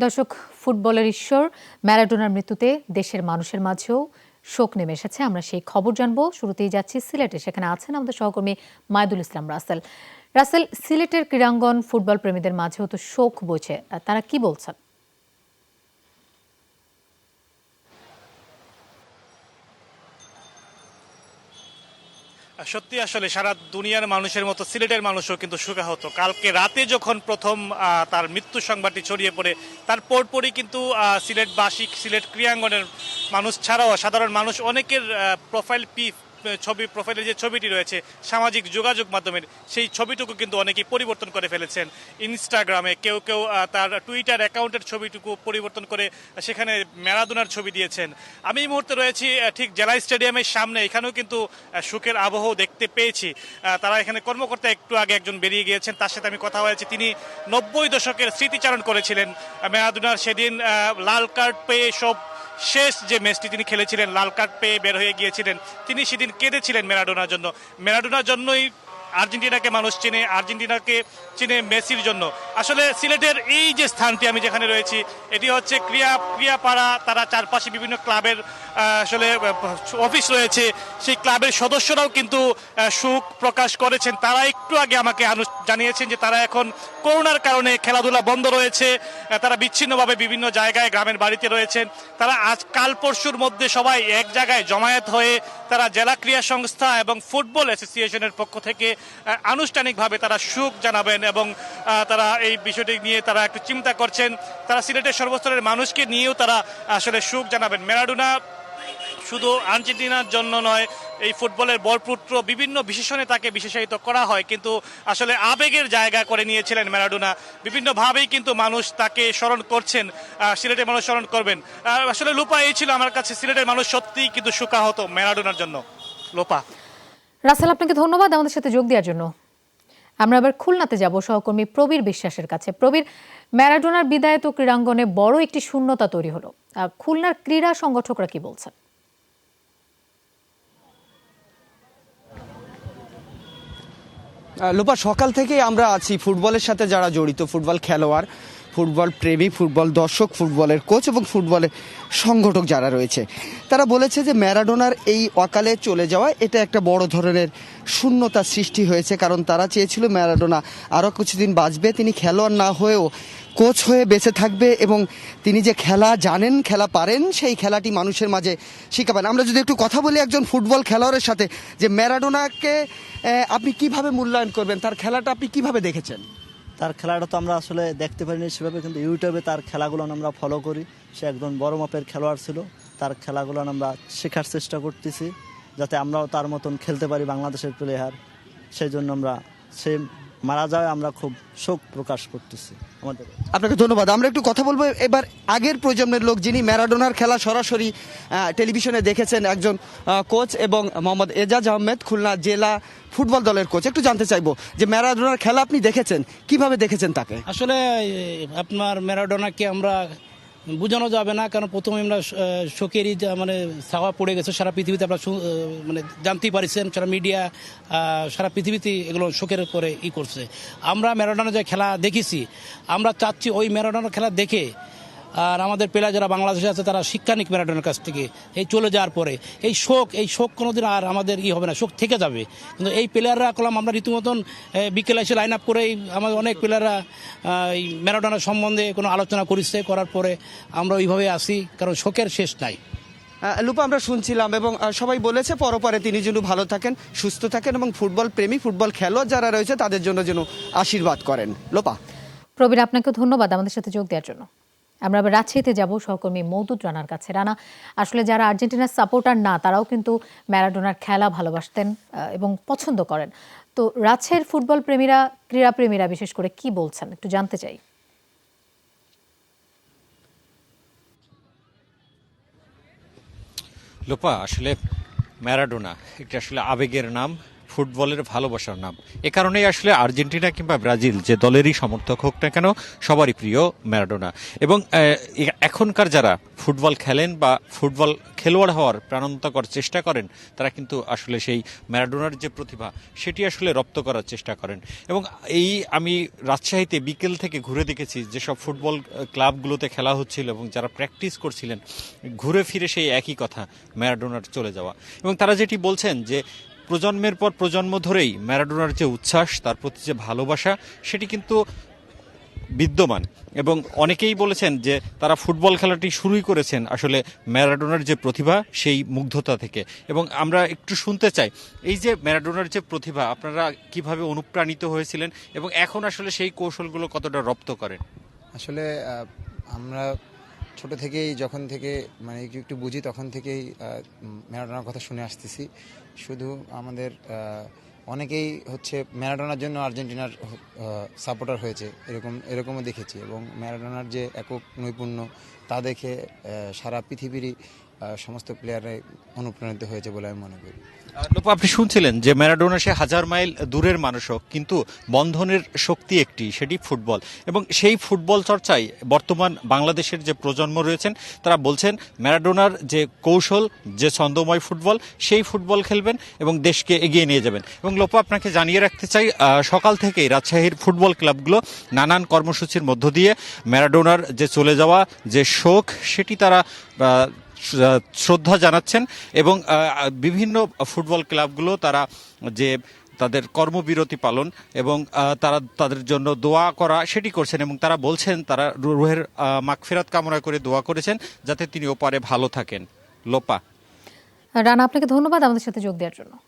দর্শক, ফুটবলের ঈশ্বর, ম্যারাডোনার মৃত্যুতে দেশের মানুষের মাঝেও শোক নেমে এসেছে। আমরা সেই খবর জানব। শুরুতেই যাচ্ছি সিলেটে। সেখানে আছেন আমাদের সহকর্মী মায়দুল ইসলাম রাসেল। রাসেল, সিলেটের ক্রীড়াঙ্গন ফুটবল প্রেমীদের মাঝেও তো শোক বইছে। তারা কি বলছেন? সত্যি আসলে সারা দুনিয়ার মানুষের মতো সিলেটের মানুষও কিন্তু সুখাহত। কালকে রাতে যখন প্রথম তার মৃত্যু সংবাদটি ছড়িয়ে পড়ে, তার পরপরই কিন্তু সিলেট সিলেটবাসী, সিলেট ক্রিয়াঙ্গনের মানুষ ছাড়াও সাধারণ মানুষ, অনেকের প্রোফাইল ছবি প্রোফাইলের যে ছবিটি রয়েছে, সামাজিক যোগাযোগ মাধ্যমের, সেই ছবিটুকু কিন্তু অনেকেই পরিবর্তন করে ফেলেছেন। ইনস্টাগ্রামে কেউ কেউ তার টুইটার অ্যাকাউন্টের ছবিটুকু পরিবর্তন করে সেখানে ম্যারাদোনার ছবি দিয়েছেন। আমি এই মুহূর্তে রয়েছি ঠিক জেলা স্টেডিয়ামের সামনে। এখানেও কিন্তু সুখের আবহ দেখতে পেয়েছি। তারা এখানে কর্মকর্তা একটু আগে একজন বেরিয়ে গিয়েছেন, তার সাথে আমি কথা হয়েছি। তিনি নব্বই দশকের স্মৃতিচারণ করেছিলেন ম্যারাদোনার সেদিন লাল কার্ড পেয়ে সব শেষ যে ম্যাচটি তিনি খেলেছিলেন, লাল কার্ড পেয়ে বের হয়ে গিয়েছিলেন, তিনি সেদিন কেঁদেছিলেন ম্যারাডোনার জন্য। ম্যারাডোনার জন্যই আর্জেন্টিনাকে মানুষ চেনে, আর্জেন্টিনাকে চেনে মেসির জন্য। আসলে সিলেটের এই যে স্থানটি আমি যেখানে রয়েছি, এটি হচ্ছে ক্রিয়া, ক্রিয়াপাড়া, তারা চারপাশে বিভিন্ন ক্লাবের আসলে অফিস রয়েছে। সেই ক্লাবের সদস্যরাও কিন্তু সুখ প্রকাশ করেছেন। তারা একটু আগে আমাকে জানিয়েছেন যে তারা এখন করোনার কারণে খেলাধুলা বন্ধ রয়েছে। তারা বিচ্ছিন্নভাবে বিভিন্ন জায়গায় গ্রামের বাড়িতে রয়েছেন। তারা আজ, কাল পরশুর মধ্যে সবাই এক জায়গায় জমায়েত হয়ে তারা জেলা ক্রীড়া সংস্থা এবং ফুটবল অ্যাসোসিয়েশনের পক্ষ থেকে আনুষ্ঠানিকভাবে তারা সুখ জানাবেন এবং তারা এই বিষয়টি নিয়ে তারা একটু চিন্তা করছেন। তারা সিলেটের সর্বস্তরের মানুষকে নিয়েও তারা আসলে সুখ জানাবেন। ম্যারাডোনা শুধু আর্জেন্টিনার জন্য নয়, এই ফুটবলের বরপুত্র বিভিন্ন বিশেষণে তাকে বিশেষায়িত করা হয়। কিন্তু আসলে আবেগের জায়গা করে নিয়েছিলেন ম্যারাডোনা। বিভিন্নভাবেই কিন্তু মানুষ তাকে স্মরণ করছেন সিলেটের মানুষ স্মরণ করবেন। আসলে লোপা, এই ছিল আমার কাছে সিলেটের মানুষ সত্যিই কিন্তু সুখাহত ম্যারাডোনার জন্য। লোপা। রাসেল, আপনাকে ধন্যবাদ আমাদের সাথে যোগ দেওয়ার জন্য। আমরা আবার খুলনাতে যাব, সহকর্মী প্রবীর বিশ্বাসের কাছে। প্রবীর, ম্যারাডোনার বিদায় তো ক্রীড়াঙ্গনে বড় একটি শূন্যতা তৈরি হলো। খুলনার ক্রীড়া সংগঠকরা কি বলছেন? লোপা সকাল থেকেই আমরা আছি ফুটবলের সাথে যারা জড়িত ফুটবল খেলোয়াড়। ফুটবল প্রেমী, ফুটবল দর্শক, ফুটবলের কোচ এবং ফুটবলের সংগঠক যারা রয়েছে। তারা বলেছে যে ম্যারাডোনার এই অকালে চলে যাওয়া এটা একটা বড় ধরনের শূন্যতা সৃষ্টি হয়েছে, কারণ তারা চেয়েছিল ম্যারাডোনা আরও কিছুদিন বাঁচবে, তিনি খেলোয়াড় না হয়েও কোচ হয়ে বেঁচে থাকবে এবং তিনি যে খেলা জানেন, খেলা পারেন, সেই খেলাটি মানুষের মাঝে শিখাবেন আমরা যদি একটু কথা বলি একজন ফুটবল খেলোয়াড়ের সাথে, যে ম্যারাডোনাকে আপনি কীভাবে মূল্যায়ন করবেন? তার খেলাটা আপনি কীভাবে দেখেছেন? তার খেলাটা তো আমরা আসলে দেখতে পারিনি সেভাবে, কিন্তু ইউটিউবে তার খেলাগুলো আমরা ফলো করি। সে একজন বড় মাপের খেলোয়াড় ছিল, তার খেলাগুলো আমরা শেখার চেষ্টা করতেছি, যাতে আমরাও তার মতন খেলতে পারি বাংলাদেশের প্লেয়ার সেই জন্য আমরা সে মারা যায় আমরা খুব শোক প্রকাশ করতেছি আমাদের। আপনাকে ধন্যবাদ। আমরা একটু কথা বলব। এবার আগের প্রজন্মের লোক যিনি ম্যারাডোনার খেলা সরাসরি টেলিভিশনে দেখেছেন একজন কোচ এবং মোহাম্মদ এজাজ আহমেদ খুলনা জেলা ফুটবল দলের কোচ একটু জানতে চাইব যে ম্যারাডোনার খেলা আপনি দেখেছেন? কীভাবে দেখেছেন তাকে? আসলে আপনার ম্যারাডোনাকে আমরা বোঝানো যাবে না, কারণ প্রথমে আমরা শোকেরই মানে ছাওয়া পড়ে গেছে, সারা পৃথিবীতে আমরা মানে জানতেই পারিছেন, সারা মিডিয়া সারা পৃথিবীতে এগুলো শোকের পরে ই করছে। আমরা ম্যারাডোনার যে খেলা দেখেছি, আমরা চাচ্ছি ওই ম্যারাডোনার খেলা দেখে আর আমাদের প্লেয়ার যারা বাংলাদেশে আছে তারা শিক্ষা নিক ম্যারাডোনার কাছ থেকে এই চলে যাওয়ার পরে এই শোক এই শোক কোনোদিন আর আমাদের ই হবে না শোক থেকে যাবে। কিন্তু এই প্লেয়াররা কলাম আমরা রীতিমতন বিকেলে এসে লাইন আপ করে আমাদের অনেক প্লেয়াররা এই ম্যারাডোনার সম্বন্ধে কোনো আলোচনা করিছে করার পরে আমরা ওইভাবে আসি কারণ শোকের শেষ নাই। লুপা আমরা শুনছিলাম এবং সবাই বলেছে পরপরে তিনি যেন ভালো থাকেন সুস্থ থাকেন এবং ফুটবল প্রেমী ফুটবল খেলোয়াড় যারা রয়েছে তাদের জন্য যেন আশীর্বাদ করেন। লোপা। প্রবীর আপনাকে ধন্যবাদ আমাদের সাথে যোগ দেওয়ার জন্য। আমরা আবার রাজশাহীতে যাব সহকর্মী মৌদুদ রানার কাছে। রানা, আসলে যারা আর্জেন্টিনার সাপোর্টার না, তারাও কিন্তু ম্যারাডোনার খেলা ভালোবাসতেন এবং পছন্দ করেন। তো রাজশাহীর ফুটবল প্রেমীরা, ক্রীড়া প্রেমীরা বিশেষ করে কি বলছেন? একটু জানতে চাই। লোপা, আসলে ম্যারাডোনা, এটা আসলে আবেগের নাম। ফুটবলের ভালোবাসার নাম। এ কারণেই আসলে আর্জেন্টিনা কিংবা ব্রাজিল যে দলেরই সমর্থক হোক না কেন, সবারই প্রিয় ম্যারাডোনা। এবং এখনকার যারা ফুটবল খেলেন বা ফুটবল খেলোয়াড় হওয়ার প্রাণান্তকর চেষ্টা করেন, তারা কিন্তু আসলে সেই ম্যারাডোনার যে প্রতিভা, সেটি আসলে রপ্ত করার চেষ্টা করেন। এবং এই আমি রাজশাহীতে বিকেল থেকে ঘুরে দেখেছি যেসব ফুটবল ক্লাবগুলোতে খেলা হচ্ছিল এবং যারা প্র্যাকটিস করছিলেন, ঘুরে ফিরে সেই একই কথা, ম্যারাডোনার চলে যাওয়া। এবং তারা যেটি বলছেন যে প্রজন্মের পর প্রজন্ম ধরেই ম্যারাডোনার যে উচ্ছ্বাস, তার প্রতি যে ভালোবাসা, সেটি কিন্তু বিদ্যমান। এবং অনেকেই বলেছেন যে তারা ফুটবল খেলাটি শুরুই করেছেন আসলে ম্যারাডোনার যে প্রতিভা, সেই মুগ্ধতা থেকে। এবং আমরা একটু শুনতে চাই, এই যে ম্যারাডোনার যে প্রতিভা, আপনারা কীভাবে অনুপ্রাণিত হয়েছিলেন এবং এখন আসলে সেই কৌশলগুলো কতটা রপ্ত করেন? আসলে আমরা ছোট থেকেই যখন থেকে মানে একটু একটু বুঝি তখন থেকেই ম্যারাডোনার কথা শুনে আসতেছি। শুধু আমাদের অনেকেই হচ্ছে ম্যারাডোনার জন্য আর্জেন্টিনার সাপোর্টার হয়েছে, এরকম, এরকমও দেখেছি। এবং ম্যারাডোনার যে একক নৈপুণ্য, তা দেখে সারা পৃথিবীরই সমস্ত প্লেয়াররাই অনুপ্রাণিত হয়েছে বলে আমি মনে করি। লোপা আপনি শুনছিলেন যে ম্যারাডোনা সে হাজার মাইল দূরের মানুষ হোক, কিন্তু বন্ধনের শক্তি একটি সেটি ফুটবল। এবং সেই ফুটবল চর্চায় বর্তমান বাংলাদেশের যে প্রজন্ম রয়েছেন, তারা বলছেন ম্যারাডোনার যে কৌশল, যে ছন্দময় ফুটবল, সেই ফুটবল খেলবেন এবং দেশকে এগিয়ে নিয়ে যাবেন। এবং লোপা আপনাকে জানিয়ে রাখতে চাই সকাল থেকেই রাজশাহীর ফুটবল ক্লাবগুলো নানান কর্মসূচির মধ্য দিয়ে ম্যারাডোনার যে চলে যাওয়া যে শোক, সেটি তারা শ্রদ্ধা জানাচ্ছেন এবং বিভিন্ন ফুটবল ক্লাবগুলো তারা যে তাদের কর্মবিরতি পালন এবং তারা তাদের জন্য দোয়া করা সেটি করছেন এবং তারা বলছেন তারা রুহের মাগফিরাত কামনা করে দোয়া করেছেন যাতে তিনি ওপারে ভালো থাকেন। লোপা। রানা, আপনাকে ধন্যবাদ আমাদের সাথে যোগ দেওয়ার জন্য।